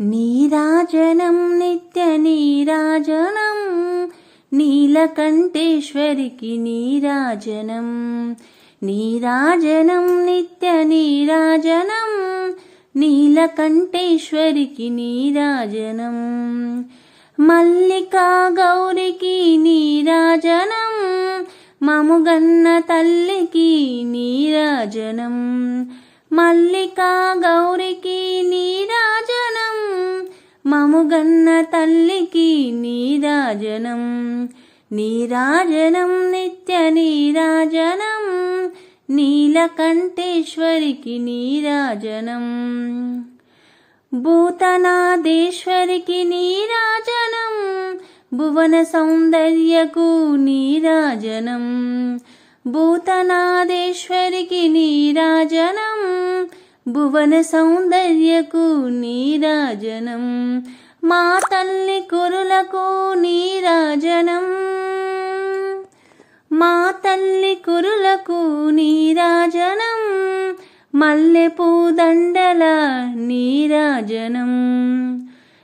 నీరాజనం నిత్య నీరాజనం నీలకంఠేశ్వరికి నీరాజనం. నీరాజనం నిత్య నీరాజనం నీలకంఠేశ్వరికి నీరాజనం. మల్లికా గౌరికి నీరాజనం మముగన్న తల్లికి నీరాజనం. మల్లికా గౌరికి నీరాజనం తల్లికి నీరాజనం. నీరాజనం నిత్య నీరాజనం. నీలకంఠేశ్వరికి నీరాజనం. భూతనాదేశ్వరికి నీరాజనం. భువన సౌందర్యకు నీరాజనం. భూతనాదేశ్వరికి నీరాజనం. భువన సౌందర్యకు నీరాజనం. మా తల్లి కురులకు నీరాజనం మా తల్లి కురులకు నీరాజనం మల్లెపూ దండల నీరాజనం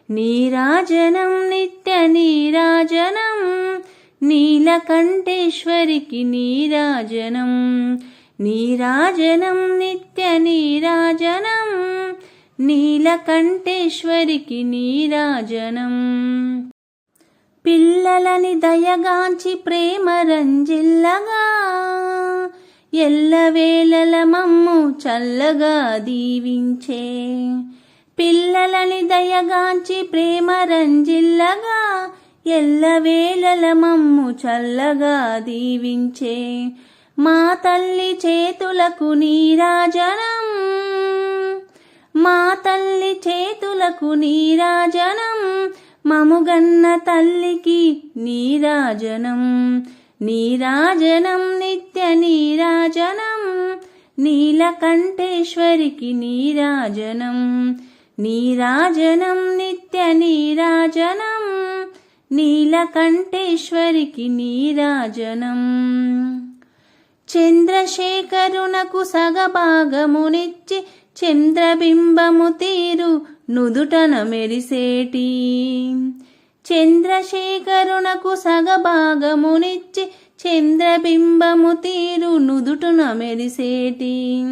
నీరాజనం నిత్య నీరాజనం నీలకంఠేశ్వరికి నీరాజనం నీరాజనం నిత్య నీరాజనం నీలకంఠేశ్వరికి నీరాజనం. పిల్లలని దయగాంచి ప్రేమ రంజిల్లగా ఎల్లవేళల మమ్ము చల్లగా దీవించే. పిల్లలని దయగాంచి ప్రేమ రంజిల్లగా ఎల్లవేళల మమ్ము చల్లగా దీవించే. మా తల్లి చేతులకు నీరాజనం. మా తల్లి చేతులకు నీరాజనం మముగన్న తల్లికి నీరాజనం నీరాజనం నిత్య నీరాజనం నీలకంఠేశ్వరికి నీరాజనం నీరాజనం నిత్య నీరాజనం నీలకంఠేశ్వరికి నీరాజనం చంద్రశేఖరునకు సగభాగమునిచ్చి చంద్రబింబము తీరు నుదుటన మెరిసేటి. చంద్రశేఖరునకు సగభాగమునిచ్చి చంద్రబింబము తీరు నుదుటున మెరిసేటి.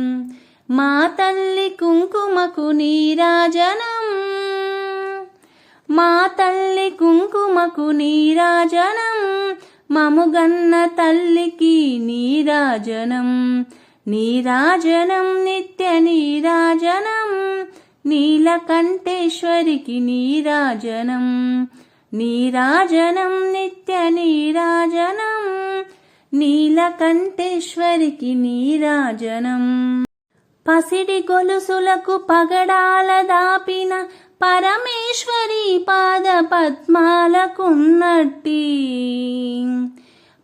మా తల్లి కుంకుమకు నీరాజనం. మా తల్లి కుంకుమకు నీరాజనం. మముగన్న తల్లికి నీరాజనం. నీరాజనం నిత్య నీరాజనం నీలకంఠేశ్వరికి నీరాజనం. నీరాజనం నిత్య నీరాజనం నీలకంఠేశ్వరికి నీరాజనం. పసిడి గొలుసులకు పగడాల దాపిన పరమేశ్వరి పాద పద్మాలకున్నట్టి.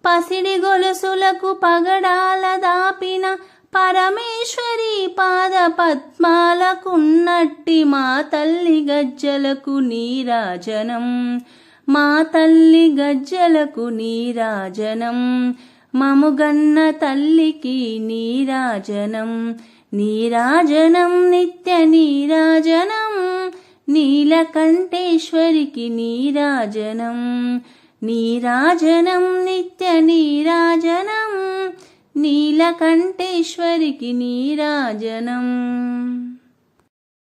పసిడి గొలుసులకు పగడాల దాపిన పరమేశ్వరి పాద పద్మాలకున్నట్టి మా తల్లి గజ్జలకు నీరాజనం. మా తల్లి గజ్జలకు నీరాజనం. మముగన్న తల్లికి నీరాజనం. నీరాజనం నిత్య నీరాజనం. నీలకంఠేశ్వరికి నీరాజనం. నీరాజనం నిత్య నీరాజనం నీలకంఠేశ్వరికి నీరాజనం.